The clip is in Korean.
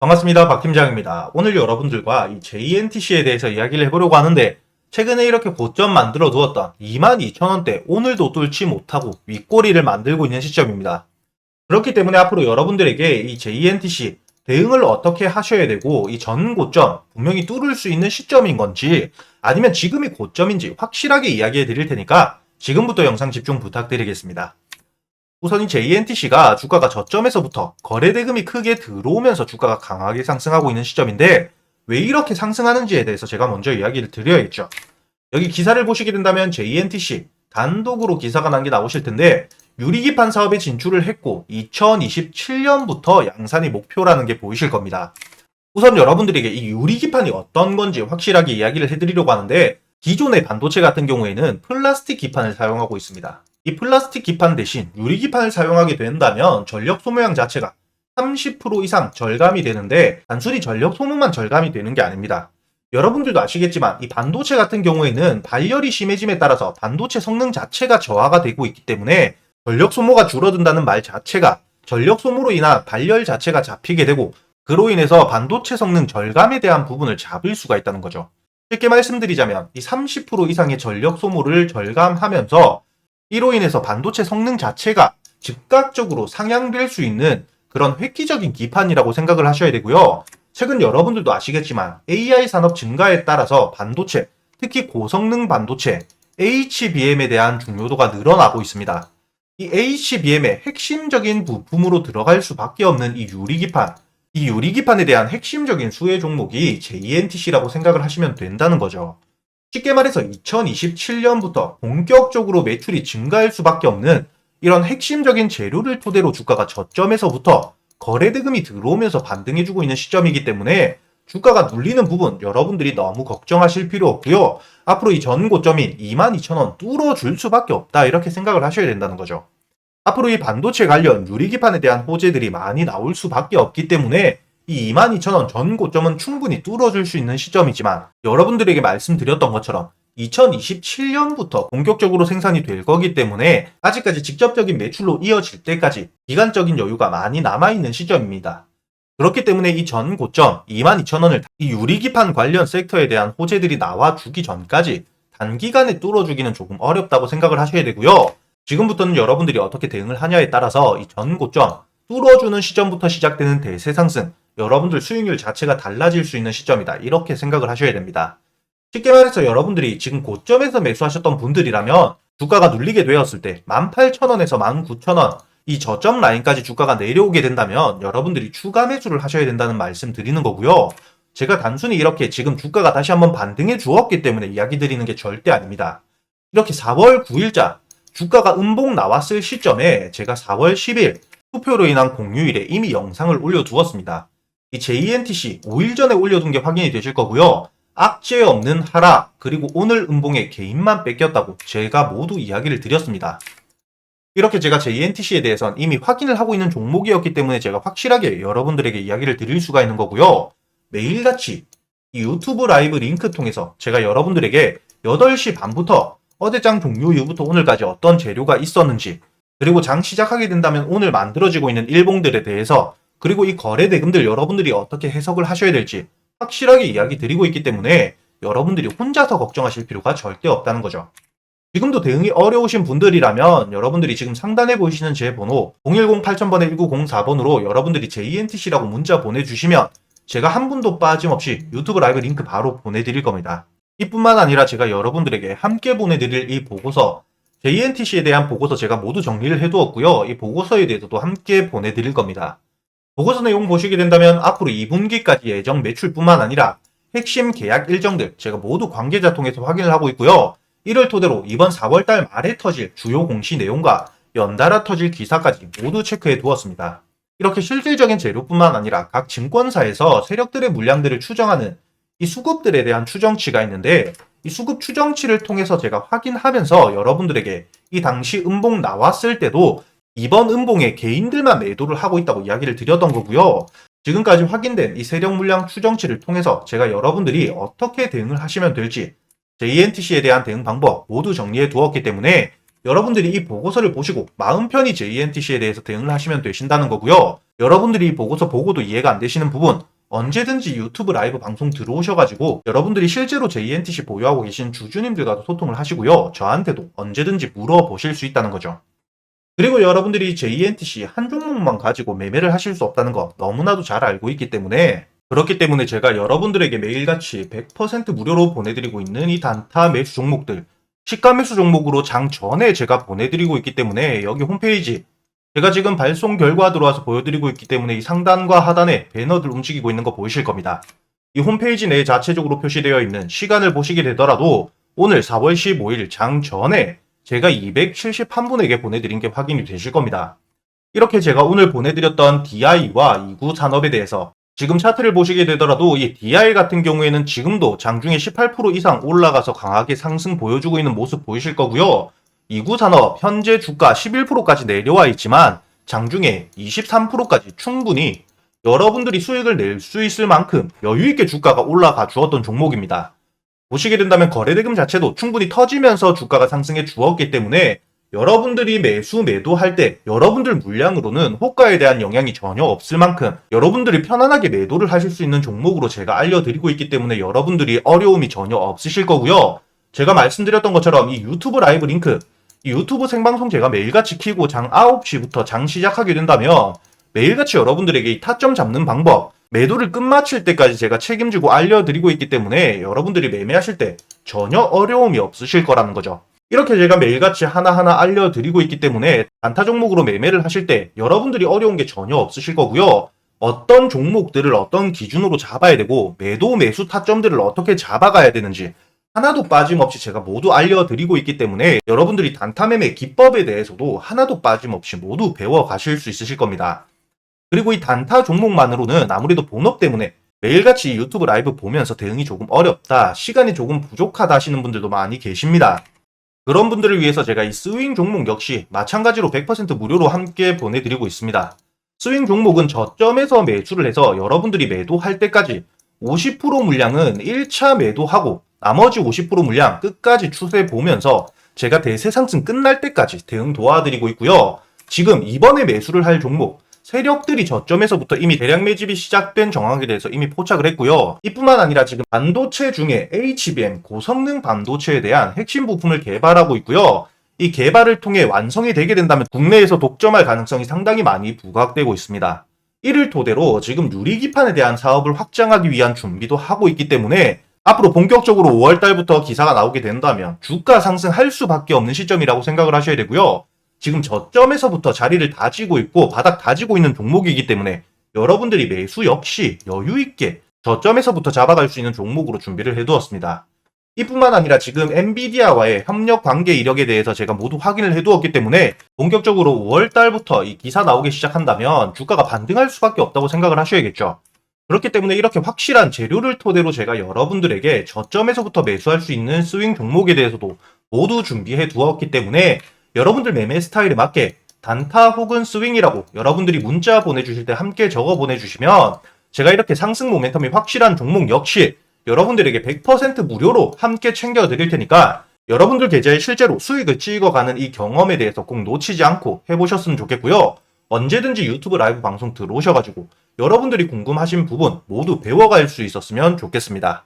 반갑습니다. 박 팀장입니다. 오늘 여러분들과 이 JNTC에 대해서 이야기를 해보려고 하는데 최근에 이렇게 고점 만들어 두었던 22,000원대 오늘도 뚫지 못하고 윗꼬리를 만들고 있는 시점입니다. 그렇기 때문에 앞으로 여러분들에게 이 JNTC 대응을 어떻게 하셔야 되고 이 전 고점 분명히 뚫을 수 있는 시점인 건지 아니면 지금이 고점인지 확실하게 이야기해 드릴 테니까 지금부터 영상 집중 부탁드리겠습니다. 우선 이 JNTC가 주가가 저점에서부터 거래 대금이 크게 들어오면서 주가가 강하게 상승하고 있는 시점인데 왜 이렇게 상승하는지에 대해서 제가 먼저 이야기를 드려야겠죠. 여기 기사를 보시게 된다면 JNTC 단독으로 기사가 난 게 나오실 텐데 유리기판 사업에 진출을 했고 2027년부터 양산이 목표라는 게 보이실 겁니다. 우선 여러분들에게 이 유리기판이 어떤 건지 확실하게 이야기를 해드리려고 하는데 기존의 반도체 같은 경우에는 플라스틱 기판을 사용하고 있습니다. 이 플라스틱 기판 대신 유리 기판을 사용하게 된다면 전력 소모량 자체가 30% 이상 절감이 되는데 단순히 전력 소모만 절감이 되는 게 아닙니다. 여러분들도 아시겠지만 이 반도체 같은 경우에는 발열이 심해짐에 따라서 반도체 성능 자체가 저하가 되고 있기 때문에 전력 소모가 줄어든다는 말 자체가 전력 소모로 인한 발열 자체가 잡히게 되고 그로 인해서 반도체 성능 절감에 대한 부분을 잡을 수가 있다는 거죠. 쉽게 말씀드리자면 이 30% 이상의 전력 소모를 절감하면서 이로 인해서 반도체 성능 자체가 즉각적으로 상향될 수 있는 그런 획기적인 기판이라고 생각을 하셔야 되고요. 최근 여러분들도 아시겠지만 AI 산업 증가에 따라서 반도체, 특히 고성능 반도체, HBM에 대한 중요도가 늘어나고 있습니다. 이 HBM의 핵심적인 부품으로 들어갈 수밖에 없는 이 유리기판, 이 유리기판에 대한 핵심적인 수혜 종목이 JNTC라고 생각을 하시면 된다는 거죠. 쉽게 말해서 2027년부터 본격적으로 매출이 증가할 수밖에 없는 이런 핵심적인 재료를 토대로 주가가 저점에서부터 거래 대금이 들어오면서 반등해주고 있는 시점이기 때문에 주가가 눌리는 부분 여러분들이 너무 걱정하실 필요 없고요. 앞으로 이 전 고점인 22,000원 뚫어줄 수밖에 없다 이렇게 생각을 하셔야 된다는 거죠. 앞으로 이 반도체 관련 유리기판에 대한 호재들이 많이 나올 수밖에 없기 때문에 이 22,000원 전 고점은 충분히 뚫어줄 수 있는 시점이지만 여러분들에게 말씀드렸던 것처럼 2027년부터 본격적으로 생산이 될 거기 때문에 아직까지 직접적인 매출로 이어질 때까지 기간적인 여유가 많이 남아있는 시점입니다. 그렇기 때문에 이 전 고점 22,000원을 이 유리기판 관련 섹터에 대한 호재들이 나와주기 전까지 단기간에 뚫어주기는 조금 어렵다고 생각을 하셔야 되고요. 지금부터는 여러분들이 어떻게 대응을 하냐에 따라서 이 전 고점 뚫어주는 시점부터 시작되는 대세 상승 여러분들 수익률 자체가 달라질 수 있는 시점이다. 이렇게 생각을 하셔야 됩니다. 쉽게 말해서 여러분들이 지금 고점에서 매수하셨던 분들이라면 주가가 눌리게 되었을 때 18,000원에서 19,000원 이 저점 라인까지 주가가 내려오게 된다면 여러분들이 추가 매수를 하셔야 된다는 말씀 드리는 거고요. 제가 단순히 이렇게 지금 주가가 다시 한번 반등해 주었기 때문에 이야기 드리는 게 절대 아닙니다. 이렇게 4월 9일자 주가가 음봉 나왔을 시점에 제가 4월 10일 투표로 인한 공휴일에 이미 영상을 올려두었습니다. 이 JNTC 5일 전에 올려둔 게 확인이 되실 거고요. 악재 없는 하락 그리고 오늘 음봉에 개인만 뺏겼다고 제가 모두 이야기를 드렸습니다. 이렇게 제가 JNTC에 대해선 이미 확인을 하고 있는 종목이었기 때문에 제가 확실하게 여러분들에게 이야기를 드릴 수가 있는 거고요. 매일같이 이 유튜브 라이브 링크 통해서 제가 여러분들에게 8시 반부터 어제장 종료 이후부터 오늘까지 어떤 재료가 있었는지 그리고 장 시작하게 된다면 오늘 만들어지고 있는 일봉들에 대해서 그리고 이 거래 대금들 여러분들이 어떻게 해석을 하셔야 될지 확실하게 이야기 드리고 있기 때문에 여러분들이 혼자서 걱정하실 필요가 절대 없다는 거죠. 지금도 대응이 어려우신 분들이라면 여러분들이 지금 상단에 보이시는 제 번호 010-8000번에 1904번으로 여러분들이 JNTC라고 문자 보내주시면 제가 한 분도 빠짐없이 유튜브 라이브 링크 바로 보내드릴 겁니다. 이뿐만 아니라 제가 여러분들에게 함께 보내드릴 이 보고서 JNTC에 대한 보고서 제가 모두 정리를 해두었고요. 이 보고서에 대해서도 함께 보내드릴 겁니다. 보고서 내용 보시게 된다면 앞으로 2분기까지 예정 매출뿐만 아니라 핵심 계약 일정들 제가 모두 관계자 통해서 확인을 하고 있고요. 이를 토대로 이번 4월달 말에 터질 주요 공시 내용과 연달아 터질 기사까지 모두 체크해 두었습니다. 이렇게 실질적인 재료뿐만 아니라 각 증권사에서 세력들의 물량들을 추정하는 이 수급들에 대한 추정치가 있는데 이 수급 추정치를 통해서 제가 확인하면서 여러분들에게 이 당시 음봉 나왔을 때도 이번 음봉에 개인들만 매도를 하고 있다고 이야기를 드렸던 거고요. 지금까지 확인된 이 세력 물량 추정치를 통해서 제가 여러분들이 어떻게 대응을 하시면 될지 JNTC에 대한 대응 방법 모두 정리해 두었기 때문에 여러분들이 이 보고서를 보시고 마음 편히 JNTC에 대해서 대응을 하시면 되신다는 거고요. 여러분들이 이 보고서 보고도 이해가 안 되시는 부분 언제든지 유튜브 라이브 방송 들어오셔가지고 여러분들이 실제로 JNTC 보유하고 계신 주주님들과도 소통을 하시고요. 저한테도 언제든지 물어보실 수 있다는 거죠. 그리고 여러분들이 JNTC 한 종목만 가지고 매매를 하실 수 없다는 거 너무나도 잘 알고 있기 때문에 그렇기 때문에 제가 여러분들에게 매일같이 100% 무료로 보내드리고 있는 이 단타 매수 종목들 시가 매수 종목으로 장 전에 제가 보내드리고 있기 때문에 여기 홈페이지 제가 지금 발송 결과 들어와서 보여드리고 있기 때문에 이 상단과 하단에 배너들 움직이고 있는 거 보이실 겁니다. 이 홈페이지 내에 자체적으로 표시되어 있는 시간을 보시게 되더라도 오늘 4월 15일 장 전에 제가 271분에게 보내드린 게 확인이 되실 겁니다. 이렇게 제가 오늘 보내드렸던 DI와 이구 산업에 대해서 지금 차트를 보시게 되더라도 이 DI 같은 경우에는 지금도 장중에 18% 이상 올라가서 강하게 상승 보여주고 있는 모습 보이실 거고요. 이구 산업 현재 주가 11%까지 내려와 있지만 장중에 23%까지 충분히 여러분들이 수익을 낼 수 있을 만큼 여유 있게 주가가 올라가 주었던 종목입니다. 보시게 된다면 거래대금 자체도 충분히 터지면서 주가가 상승해 주었기 때문에 여러분들이 매수 매도할 때 여러분들 물량으로는 호가에 대한 영향이 전혀 없을 만큼 여러분들이 편안하게 매도를 하실 수 있는 종목으로 제가 알려드리고 있기 때문에 여러분들이 어려움이 전혀 없으실 거고요. 제가 말씀드렸던 것처럼 이 유튜브 라이브 링크 이 유튜브 생방송 제가 매일같이 키고 장 9시부터 장 시작하게 된다면 매일같이 여러분들에게 이 타점 잡는 방법 매도를 끝마칠 때까지 제가 책임지고 알려드리고 있기 때문에 여러분들이 매매하실 때 전혀 어려움이 없으실 거라는 거죠. 이렇게 제가 매일같이 하나하나 알려드리고 있기 때문에 단타 종목으로 매매를 하실 때 여러분들이 어려운 게 전혀 없으실 거고요. 어떤 종목들을 어떤 기준으로 잡아야 되고 매도 매수 타점들을 어떻게 잡아가야 되는지 하나도 빠짐없이 제가 모두 알려드리고 있기 때문에 여러분들이 단타 매매 기법에 대해서도 하나도 빠짐없이 모두 배워 가실 수 있으실 겁니다. 그리고 이 단타 종목만으로는 아무래도 본업 때문에 매일같이 유튜브 라이브 보면서 대응이 조금 어렵다, 시간이 조금 부족하다 하시는 분들도 많이 계십니다. 그런 분들을 위해서 제가 이 스윙 종목 역시 마찬가지로 100% 무료로 함께 보내드리고 있습니다. 스윙 종목은 저점에서 매수를 해서 여러분들이 매도할 때까지 50% 물량은 1차 매도하고 나머지 50% 물량 끝까지 추세 보면서 제가 대세 상승 끝날 때까지 대응 도와드리고 있고요. 지금 이번에 매수를 할 종목 세력들이 저점에서부터 이미 대량 매집이 시작된 정황에 대해서 이미 포착을 했고요. 이뿐만 아니라 지금 반도체 중에 HBM 고성능 반도체에 대한 핵심 부품을 개발하고 있고요. 이 개발을 통해 완성이 되게 된다면 국내에서 독점할 가능성이 상당히 많이 부각되고 있습니다. 이를 토대로 지금 유리기판에 대한 사업을 확장하기 위한 준비도 하고 있기 때문에 앞으로 본격적으로 5월달부터 기사가 나오게 된다면 주가 상승할 수밖에 없는 시점이라고 생각을 하셔야 되고요. 지금 저점에서부터 자리를 다지고 있고 바닥 다지고 있는 종목이기 때문에 여러분들이 매수 역시 여유 있게 저점에서부터 잡아갈 수 있는 종목으로 준비를 해두었습니다. 이뿐만 아니라 지금 엔비디아와의 협력 관계 이력에 대해서 제가 모두 확인을 해두었기 때문에 본격적으로 5월 달부터 이 기사 나오기 시작한다면 주가가 반등할 수밖에 없다고 생각을 하셔야겠죠. 그렇기 때문에 이렇게 확실한 재료를 토대로 제가 여러분들에게 저점에서부터 매수할 수 있는 스윙 종목에 대해서도 모두 준비해 두었기 때문에 여러분들 매매 스타일에 맞게 단타 혹은 스윙이라고 여러분들이 문자 보내주실 때 함께 적어 보내주시면 제가 이렇게 상승 모멘텀이 확실한 종목 역시 여러분들에게 100% 무료로 함께 챙겨 드릴 테니까 여러분들 계좌에 실제로 수익을 찍어가는 이 경험에 대해서 꼭 놓치지 않고 해보셨으면 좋겠고요. 언제든지 유튜브 라이브 방송 들어오셔가지고 여러분들이 궁금하신 부분 모두 배워갈 수 있었으면 좋겠습니다.